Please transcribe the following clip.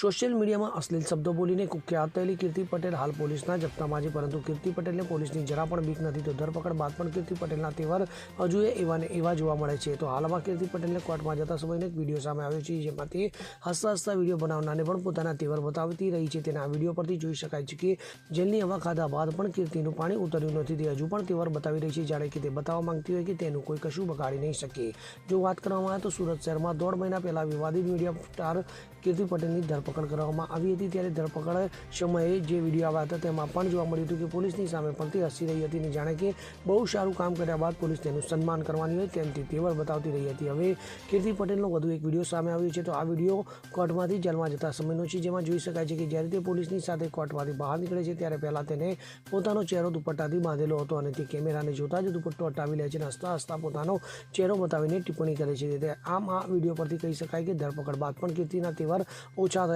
Social મીડિયામાં અશ્લીલ શબ્દો બોલીને કુખ્યાત થયેલી કીર્તિ પટેલ હાલ પોલીસના જપ્તામાં છે, પરંતુ કીર્તિ પટેલને પોલીસની જરા પણ બીક નથી. તો ધરપકડ બાદ પણ કીર્તિ પટેલના તહેવાર હજુ એવા ને એવા જોવા મળે છે. તો હાલમાં કીર્તિ પટેલને કોર્ટમાં જતા સમયનો એક વીડિયો સામે આવ્યો છે જેમાં તે હસતા હસતા વીડિયો બનાવનારને પણ પોતાના તહેવાર બતાવતી રહી છે. તેના વીડિયો પરથી જોઈ શકાય છે કે જેલની હવા ખાધા બાદ પણ કીર્તિનું પાણી ઉતર્યું નથી. તે હજુ પણ તહેવાર બતાવી રહી છે, જાણે કે તે બતાવવા માંગતી હોય કે તેનું કોઈ કશું બગાડી નહીં શકે. જો વાત કરવામાં આવે તો સુરત શહેરમાં દોઢ મહિના પહેલા વિવાદિત મીડિયા સ્ટાર કીર્તિ પટેલની ધરપકડ કરવામાં આવી હતી ત્યારે ધરપકડ સમયે જે વીડિયો આવ્યા હતા તેમાં પણ જોવા મળ્યું હતું કે પોલીસની સામે પણ તે હસી રહી હતી અને જાણે કે બહુ સારું કામ કર્યા બાદ પોલીસ તેનું સન્માન કરવાની હોય તેમ તે તેવર બતાવતી રહી હતી. હવે કીર્તિ પટેલનો વધુ એક વીડિયો સામે આવ્યો છે તો આ વીડિયો કોર્ટમાંથી જેલમાં જતા સમયનો છે, જેમાં જોઈ શકાય છે કે જ્યારે તે પોલીસની સાથે કોર્ટમાંથી બહાર નીકળે છે ત્યારે પહેલાં તેને પોતાનો ચહેરો દુપટ્ટાથી બાંધેલો હતો અને તે કેમેરાને જોતા જ દુપટ્ટો હટાવી લે છે અને હસતા હસતા પોતાનો ચહેરો બતાવીને ટિપ્પણી કરે છે. આમ આ વીડિયો પરથી કહી શકાય કે ધરપકડ બાદ પણ કીર્તિના તેવર ઓછા થયા